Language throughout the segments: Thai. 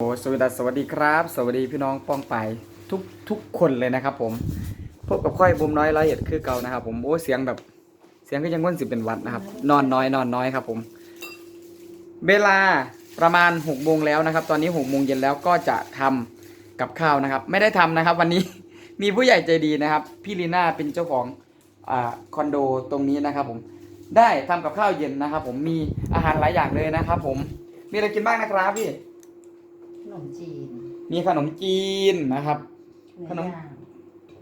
โอ้สวัสดีสวัสดีครับ สวัสดีพี่น้องป้องไปทุกทุกคนเลยนะครับ ผมพบกับค่อยบุมน้อยร้อยเอ็ดคือเก่านะครับ ผมโอ้เสียงแบบเสียงก็ยังว่นสิบเป็นวัดนะครับ นอนน้อยนอนน้อยครับ ผม เวลาประมาณหกโมงแล้วนะครับ ตอนนี้หกโมงเย็นแล้วก็จะทำกับข้าวนะครับ ไม่ได้ทำนะครับ วันนี้มีผู้ใหญ่ใจดีนะครับ พี่ลีน่าเป็นเจ้าของอ่าคอนโดตรงนี้นะครับ ผมได้ทำกับข้าวเย็นนะครับ ผมมีอาหารหลายอย่างเลยนะครับ ผมมีอะไรกินบ้างนะครับพี่ นมจีนมีขนมจีนนะครับเนื้ขนมอย่าง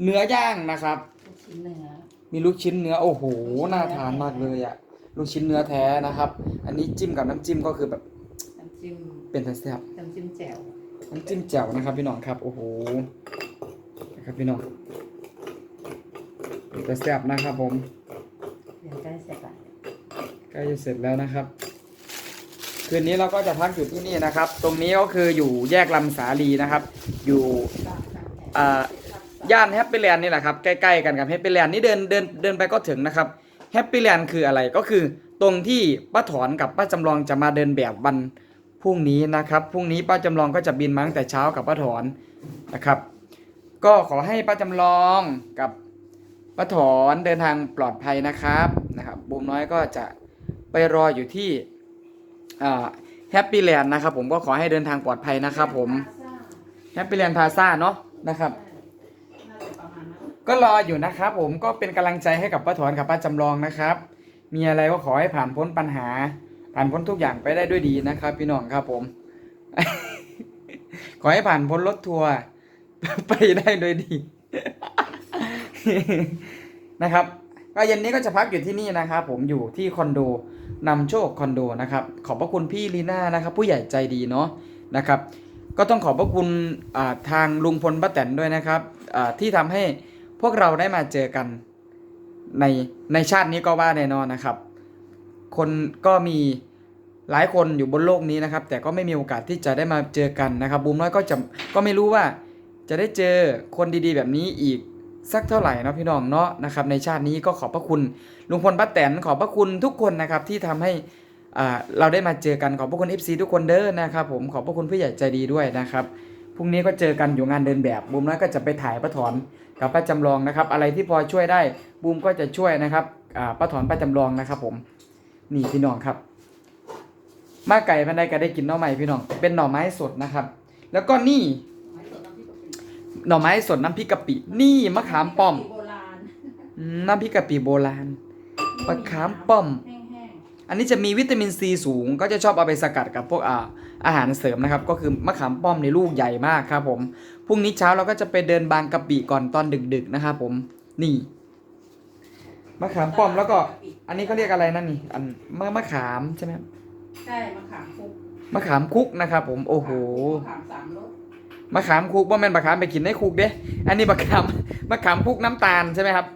เนื้อย่างนะครับ ลูกชิ้นเนื้อ มีลูกชิ้นเนื้อโอ้โหลูกชิ้นน่าทานเนื้อมากเลยอะลูกชิ้นเนื้อแท้นะครับ อันนี้จิ้มกับน้ำจิ้มก็คือแบบน้ำจิ้มเป็นแซ่บน้ำจิ้มแจ่วๆน้ำจิ้มแจ่วนะครับ พี่น้องครับโอ้โหนะครับพี่น้องเป็นแต่แซ่บนะครับผมเดี๋ยวใกล้เสร็จละใกล้จะเสร็จแล้วนะครับ คืนนี้เราก็จะพักอยู่ที่นี่นะครับ ตรงนี้ก็คืออยู่แยกลำสาลีนะครับ อยู่ย่านแฮปปี้แลนด์นี่แหละครับ ใกล้ ๆ กันกับแฮปปี้แลนด์นี่เดินเดินเดินไปก็ถึงนะครับแฮปปี้แลนด์คืออะไรก็คือตรงที่ป้าถอนกับป้าจำลองจะมาเดินแบบวันพรุ่งนี้นะครับพรุ่งนี้ป้าจำลองก็จะบินมาตั้งแต่เช้ากับป้าถอนนะครับ ก็ขอให้ป้าจำลองกับป้าถอนเดินทางปลอดภัยนะครับนะครับบูมน้อยก็จะไปรออยู่ที่ แฮปปี้แลนด์นะครับผมก็ขอให้เดินทางปลอดภัยนะครับผมแฮปปี้แลนด์พาซ่าเนาะนะครับน่าจะประมาณนั้นก็รออยู่นะครับผมก็เป็นกำลังใจให้กับป้าถอนกับป้าจำลองนะครับ มีอะไรก็ขอให้ผ่านพ้นปัญหา ผ่านพ้นทุกอย่างไปได้ด้วยดีนะครับ พี่น้องครับผม ขอให้ผ่านพ้นรถทัวร์ไปได้ด้วยดีนะครับก็เย็นนี้ก็จะพักอยู่ที่นี่นะครับผมอยู่ที่คอนโด นำโชคคอนโดนะครับ ขอบพระคุณพี่ลีน่านะครับ ผู้ใหญ่ใจดีเนาะนะครับ ก็ต้องขอบพระคุณทางลุงพลป้าแตนด้วยนะครับที่ทำให้พวกเราได้มาเจอกันในในชาตินี้ก็ว่าแน่นอนนะครับ คนก็มีหลายคนอยู่บนโลกนี้นะครับ แต่ก็ไม่มีโอกาสที่จะได้มาเจอกันนะครับบูมน้อยก็จะก็ไม่รู้ว่าจะได้เจอคนดีๆ แบบนี้อีก สักเท่าไหร่นะพี่น้องเนาะนะครับในชาตินี้ก็ขอบพระคุณลุงพลป้าแตนขอบพระคุณทุกคนนะครับที่ทำให้เราได้มาเจอกันขอบพระคุณ FC ทุกคนเด้อนะครับผมขอบพระคุณผู้ใหญ่ใจดีด้วยนะครับพรุ่งนี้ก็เจอกันอยู่งานเดินแบบบูมน้อยก็จะไปถ่ายป้าถอนกับป้าจำลองนะครับ อะไรที่พอช่วยได้บูมก็จะช่วยนะครับป้าถอนป้าจำลองนะครับผมนี่พี่น้องครับมาไก่พันใดก็ได้กินหน่อไม้พี่น้องเป็นหน่อไม้สดนะครับ แล้วก็นี่ หน่อไม้สดน้ำพริกกะปิ นี่มะขามป้อม โบราณอืมน้ำพริกกะปิโบราณ มะขามป้อม แห้งอันนี้จะมีวิตามินซีสูง ก็จะชอบเอาไปสกัดกับพวกอาอาหารเสริมนะครับ ก็คือมะขามป้อมในลูกใหญ่มากครับผมพรุ่งนี้เช้าเราก็จะไปเดินบางกะปิก่อนตอนดึกๆนะครับผมนี่มะขามป้อมแล้วก็ อันนี้เขาเรียกอะไรนั่นนี่อันมะมะขามใช่ไหมครับๆใช่มะขามคุกมะขามคุกนะครับผมโอ้โห มะขามสามรส มะขามคุกว่าแม่นมะขามไปกินในคุกเด้อันนี้มะขามมะขามคุกน้ำตาลใช่ไหมครับ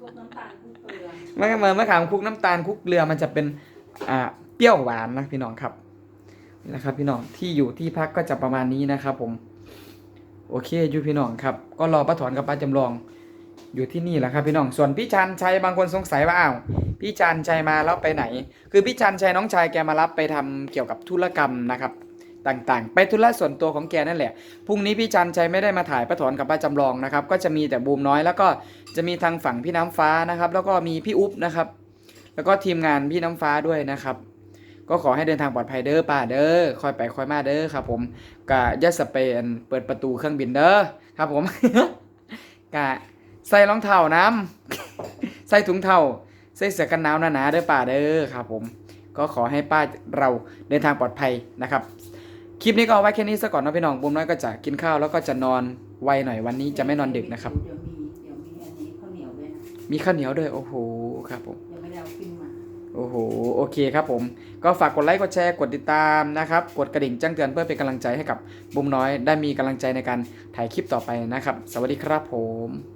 พวกน้ำตาลพวกเกลือมะขามมะขามคุกน้ำตาลคุกเกลือมันจะเป็นอ่าเปรี้ยวหวานนะพี่น้องครับนี่นะครับ พี่น้องที่อยู่ที่พักก็จะประมาณนี้นะครับ ผม โอเคอยู่พี่น้องครับ ก็รอป้าถอนกับป้าจำลอง อยู่ที่นี่แหละครับ พี่น้องส่วนพี่ชันชัยบางคนสงสัยว่าอ้าวพี่ชันชัยมาแล้วไปไหน คือพี่ชันชัยน้องชายแกมารับไปทำเกี่ยวกับธุรกรรมนะครับ ต่างๆ ไปธุระส่วนตัวของแกนั่นแหละ พรุ่งนี้พี่ชันชัยไม่ได้มาถ่ายป้าถอนกับป้าจำลองนะครับ ก็จะมีแต่บูมน้อยแล้วก็จะมีทางฝั่งพี่น้ำฟ้านะครับ แล้วก็มีพี่อุ๊บนะครับ แล้วก็ทีมงานพี่น้ำฟ้าด้วยนะครับก็ขอให้เดินทางปลอดภัยเด้อป้าเด้อคอยไปคอยมาเด้อครับผมกะยัดสเปนเปิดประตูเครื่องบินเด้อครับผมกะใส่รองเท้าน้ำใส่ถุงเท้าใส่เสื้อกันหนาวหนาๆเด้อป้าเด้อครับผม ก็ขอให้ป้าเราเดินทางปลอดภัยนะครับ คลิปนี้ก็เอาไว้แค่นี้ซะก่อนนะพี่น้องบุมน้อยก็จะกินข้าวแล้วก็จะนอนไวหน่อยวันนี้จะไม่นอนดึกนะครับ เดี๋ยวมีเดี๋ยวมีอันนี้ข้าวเหนียวด้วยนะมีข้าวเหนียวด้วยโอ้โหครับผม ยังไม่ได้เอาขึ้นมาโอ้โห โอเคครับผม ก็ฝากกดไลค์ กดแชร์ กดติดตามนะครับ กดกระดิ่งแจ้งเตือนเพื่อเป็นกำลังใจให้กับบุมน้อย ได้มีกำลังใจในการถ่ายคลิปต่อไปนะครับ สวัสดีครับผม